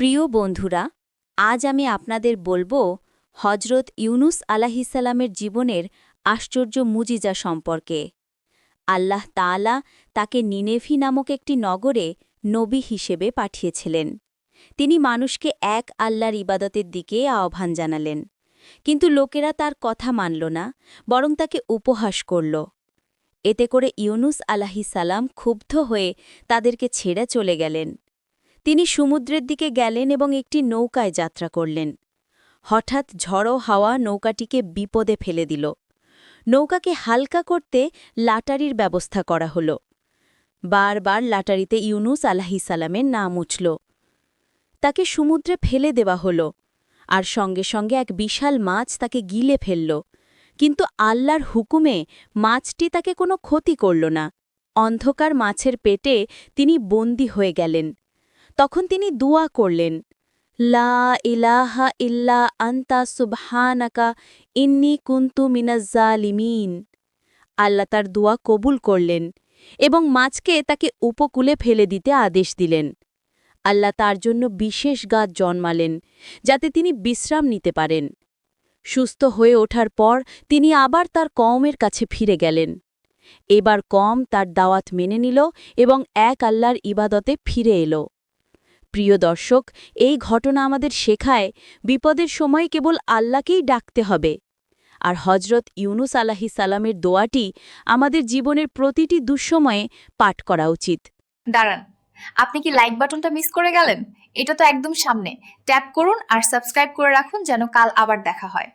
প্রিয় বন্ধুরা, আজ আমি আপনাদের বলব হজরত ইউনুস আলাহিসাল্লামের জীবনের আশ্চর্য মুজিজা সম্পর্কে। আল্লাহ তাআলা তাকে নিনেভি নামক একটি নগরে নবী হিসেবে পাঠিয়েছিলেন। তিনি মানুষকে এক আল্লাহর ইবাদতের দিকে আহ্বান জানালেন। কিন্তু লোকেরা তার কথা মানল না, বরং তাকে উপহাস করল। এতে করে ইউনুস আলাহিসাল্লাম ক্ষুব্ধ হয়ে তাদেরকে ছেড়ে চলে গেলেন। তিনি সমুদ্রের দিকে গেলেন এবং একটি নৌকায় যাত্রা করলেন। হঠাৎ ঝড়ো হাওয়া নৌকাটিকে বিপদে ফেলে দিল। নৌকাকে হালকা করতে লাটারির ব্যবস্থা করা হল। বারবার লাটারিতে ইউনুস আলাহিসাল্লামের নাম উঠল। তাকে সমুদ্রে ফেলে দেওয়া হল। আর সঙ্গে সঙ্গে এক বিশাল মাছ তাকে গিলে ফেলল। কিন্তু আল্লাহর হুকুমে মাছটি তাকে কোনো ক্ষতি করল না। অন্ধকার মাছের পেটে তিনি বন্দী হয়ে গেলেন। তখন তিনি দুয়া করলেন, লা ইলাহা ইল্লা আন্তা সুবহানাকা ইন্নি কুন্তু মিনাজ্জালিমিন আল্লাহ তার দোয়া কবুল করলেন এবং মাছকে তাকে উপকূলে ফেলে দিতে আদেশ দিলেন। আল্লাহ তার জন্য বিশেষ গাছ জন্মালেন, যাতে তিনি বিশ্রাম নিতে পারেন। সুস্থ হয়ে ওঠার পর তিনি আবার তার কমের কাছে ফিরে গেলেন। এবার কম তার দাওয়াত মেনে নিল এবং এক আল্লাহর ইবাদতে ফিরে এলো। প্রিয় দর্শক, এই ঘটনা আমাদের শেখায় বিপদের সময় কেবল আল্লাহকেই ডাকতে হবে। আর হজরত ইউনুস আলাহি সালামের দোয়াটি আমাদের জীবনের প্রতিটি দুঃসময়ে পাঠ করা উচিত। দাঁড়ান, আপনি কি লাইক বাটনটা মিস করে গেলেন? এটা তো একদম সামনে। ট্যাপ করুন আর সাবস্ক্রাইব করে রাখুন যেন কাল আবার দেখা হয়।